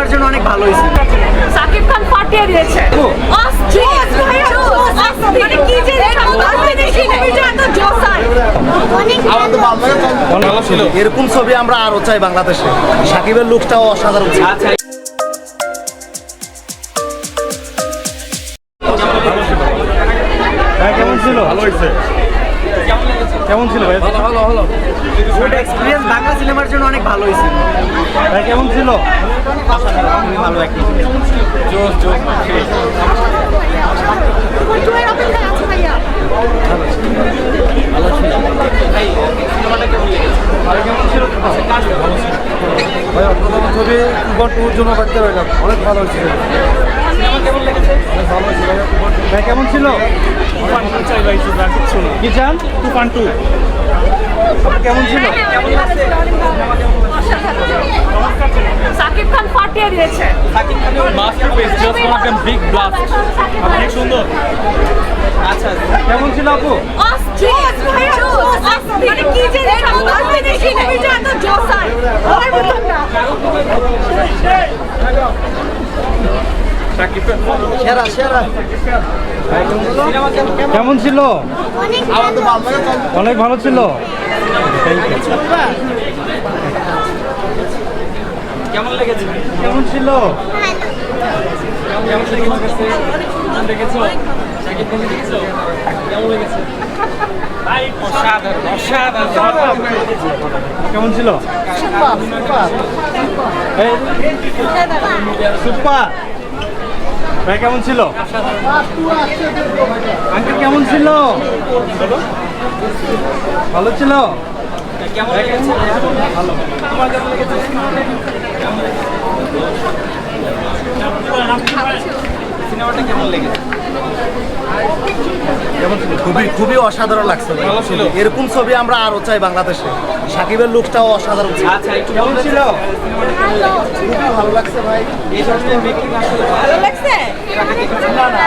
সিনেমার জন্য অনেক ভালো হয়েছে। সাকিব খান ফাটিয়ে দিয়েছে। মানে এরকম ছবি আমরা আরও চাই বাংলাদেশে। সাকিবের লুকটাও অসাধারণ ছিল। আচ্ছা। ভাই কেমন ছিল। ভালো হয়েছে কেমন ছিল ভাই? ভালো ভালো ভালো। গুড এক্সপিরিয়েন্স বাংলা সিনেমার জন্য অনেক ভালো হয়েছে ভাই কেমন ছিল? ভালো জোস জোস ভাই ছবি টুর জন্য করতে পারলাম অনেক ভালো হয়েছিল। অনেক ভালো হয়েছে ভাই ভাই কেমন ছিল? চাই ভাই শুধু আর কিচ্ছু না কি চান? টু টু। কেমন ছিল? সাকিব খান ফাটিয়ে দিয়েছে। Masterpiece just one of big blast অনেক সুন্দর। আচ্ছা কেমন ছিল আপু? অস্থির। কেমন ছিল? অনেক ভালো ছিল। কেমন লেগেছে? কেমন ছিল? কেমন লেগেছে? দেখেছ সাকিব খান দেখেছ? কেমন লেগেছে? ছিল? এই, সুপার। ভাই কেমন ছিল? আঙ্কেল কেমন ছিল? ভালো ছিল? কেমন ভালো। তোমার কেমন লেগেছে সিনেমাটা কেমন লেগেছে? খুবই খুবই অসাধারণ লাগছে ভালো ছিল। এরকম ছবি আমরা আরও চাই বাংলাদেশে। সাকিবের লুকটাও অসাধারণ ছিল। আচ্ছা একটু কেমন ছিল খুবই ভালো লাগছে ভাই। এই ধরনের মেকিং আসলে ভালো লাগছে? না না